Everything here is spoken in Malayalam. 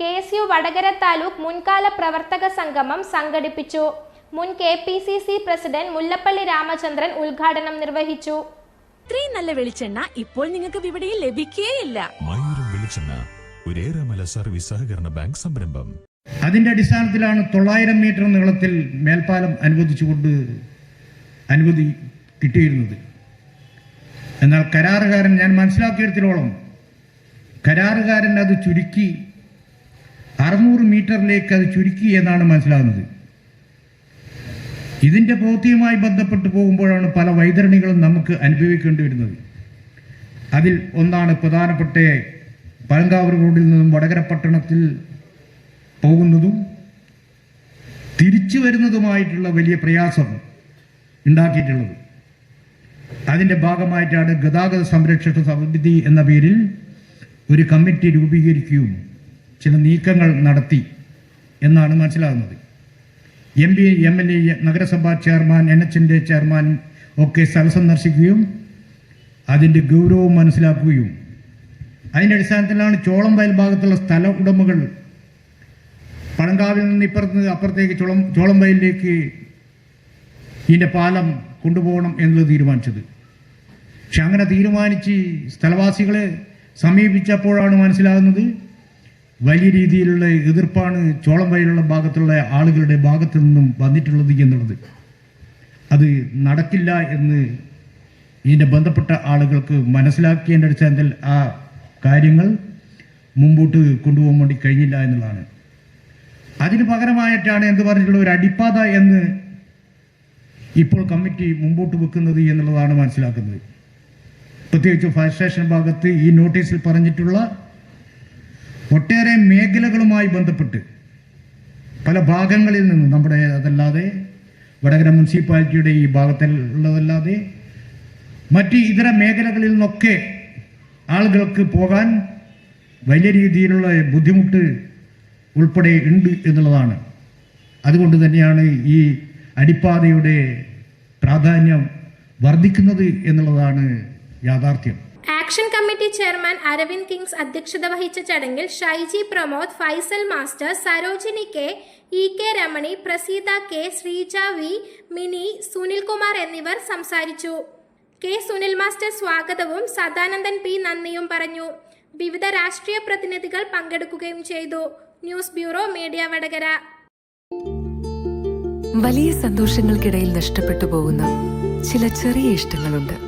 K S U Vadakara taluk മുൻകാല പ്രവർത്തക സംഗമം സംഘടിപ്പിച്ചു. മുൻ K P C C president Mullappally Ramachandran ഉദ്ഘാടനം നിർവഹിച്ചു. ഇത്രയും നല്ല വെളിച്ചെണ്ണ ഇപ്പോൾ നിങ്ങൾക്ക് വിപണിയിൽ ലഭിക്കുകയില്ല മയൂരം വെളിച്ചെണ്ണ ഒരേറെമല സർവീസ് സഹകരണ ബാങ്ക് സംരംഭം. അതിന്റെ അടിസ്ഥാനത്തിലാണ് തൊള്ളായിരം മീറ്റർ നീളത്തിൽ മേൽപ്പാലം അനുവദിച്ചുകൊണ്ട് അനുമതി കിട്ടിയിരുന്നത്. എന്നാൽ കരാറുകാരൻ ഞാൻ മനസ്സിലാക്കിയെടുത്തോളം കരാറുകാരൻ അത് ചുരുക്കി അറുന്നൂറ് മീറ്ററിലേക്ക് അത് ചുരുക്കി എന്നാണ് മനസ്സിലാകുന്നത്. ഇതിന്റെ പ്രവൃത്തിയുമായി ബന്ധപ്പെട്ട് പോകുമ്പോഴാണ് പല വൈതരണികളും നമുക്ക് അനുഭവിക്കേണ്ടി വരുന്നത്. അതിൽ ഒന്നാണ് പ്രധാനപ്പെട്ട പഴങ്കാവൂർ റോഡിൽ നിന്നും വടകര പട്ടണത്തിൽ പോകുന്നതും തിരിച്ചു വരുന്നതുമായിട്ടുള്ള വലിയ പ്രയാസം ഉണ്ടാക്കിയിട്ടുള്ളത്. അതിന്റെ ഭാഗമായിട്ടാണ് ഗതാഗത സംരക്ഷണ സമിതി എന്ന പേരിൽ ഒരു കമ്മിറ്റി രൂപീകരിക്കുകയും ചില നീക്കങ്ങൾ നടത്തി എന്നാണ് മനസ്സിലാകുന്നത്. M P M L A നഗരസഭാ ചെയർമാൻ എൻ എച്ചിന്റെ ചെയർമാൻ ഒക്കെ സ്ഥലം സന്ദർശിക്കുകയും അതിന്റെ ഗൗരവം മനസ്സിലാക്കുകയും അതിന്റെ അടിസ്ഥാനത്തിലാണ് ചോളം വയൽ ഭാഗത്തുള്ള സ്ഥല ഉടമകൾ പഴങ്കാവിൽ നിന്ന് ഇപ്പുറത്ത് അപ്പുറത്തേക്ക് ചോളം ചോളം വയലിലേക്ക് ഇതിന്റെ പാലം കൊണ്ടുപോകണം എന്നുള്ളത് തീരുമാനിച്ചത്. പക്ഷെ അങ്ങനെ തീരുമാനിച്ച് സ്ഥലവാസികളെ സമീപിച്ചപ്പോഴാണ് മനസ്സിലാകുന്നത് വലിയ രീതിയിലുള്ള എതിർപ്പാണ് ചോളം വയലുള്ള ഭാഗത്തുള്ള ആളുകളുടെ ഭാഗത്തു നിന്നും വന്നിട്ടുള്ളത് എന്നുള്ളത്. അത് നടക്കില്ല എന്ന് ഇതിന്റെ ബന്ധപ്പെട്ട ആളുകൾക്ക് മനസ്സിലാക്കിയതിന്റെ അടിസ്ഥാനത്തിൽ ആ കാര്യങ്ങൾ മുമ്പോട്ട് കൊണ്ടുപോകാൻ വേണ്ടി കഴിഞ്ഞില്ല എന്നുള്ളതാണ്. അതിന് പകരമായിട്ടാണ് എന്ത് പറഞ്ഞിട്ടുള്ള ഒരു അടിപ്പാത എന്ന് ഇപ്പോൾ കമ്മിറ്റി മുമ്പോട്ട് വെക്കുന്നത് എന്നുള്ളതാണ് മനസ്സിലാക്കുന്നത്. പ്രത്യേകിച്ച് ഫയർ സ്റ്റേഷൻ ഭാഗത്ത് ഈ നോട്ടീസിൽ പറഞ്ഞിട്ടുള്ള ഒട്ടേറെ മേഖലകളുമായി ബന്ധപ്പെട്ട് പല ഭാഗങ്ങളിൽ നിന്ന് നമ്മുടെ അതല്ലാതെ വടകര മുനിസിപ്പാലിറ്റിയുടെ ഈ ഭാഗത്തുള്ളതല്ലാതെ മറ്റ് ഇതര മേഖലകളിൽ നിന്നൊക്കെ ആളുകൾക്ക് പോകാൻ വലിയ രീതിയിലുള്ള ബുദ്ധിമുട്ട് ഉൾപ്പെടെ ഉണ്ട് എന്നുള്ളതാണ്. അതുകൊണ്ട് തന്നെയാണ് ഈ അടിപ്പാതയുടെ പ്രാധാന്യം വർദ്ധിക്കുന്നത് എന്നുള്ളതാണ് യാഥാർത്ഥ്യം. Action committee chairman Aravind Kings അധ്യക്ഷത വഹിച്ച ചടങ്ങിൽ Shaiji Pramod Faisal master Sarojini K E K Ramani Praseetha K Sreeja V Mini Sunilkumar എന്നിവർ സംസാരിച്ചു. കെ സുനിൽ മാസ്റ്റർ സ്വാഗതവും സദാനന്ദൻ പി നന്ദിയും പറഞ്ഞു. വിവിധ രാഷ്ട്രീയ പ്രതിനിധികൾ പങ്കെടുക്കുകയും ചെയ്തു. News bureau media Vadakara. വലിയ സന്തോഷങ്ങൾക്കിടയിൽ നഷ്ടപ്പെട്ടു പോകുന്ന ചില ചെറിയ ഇഷ്ടങ്ങളുണ്ട്.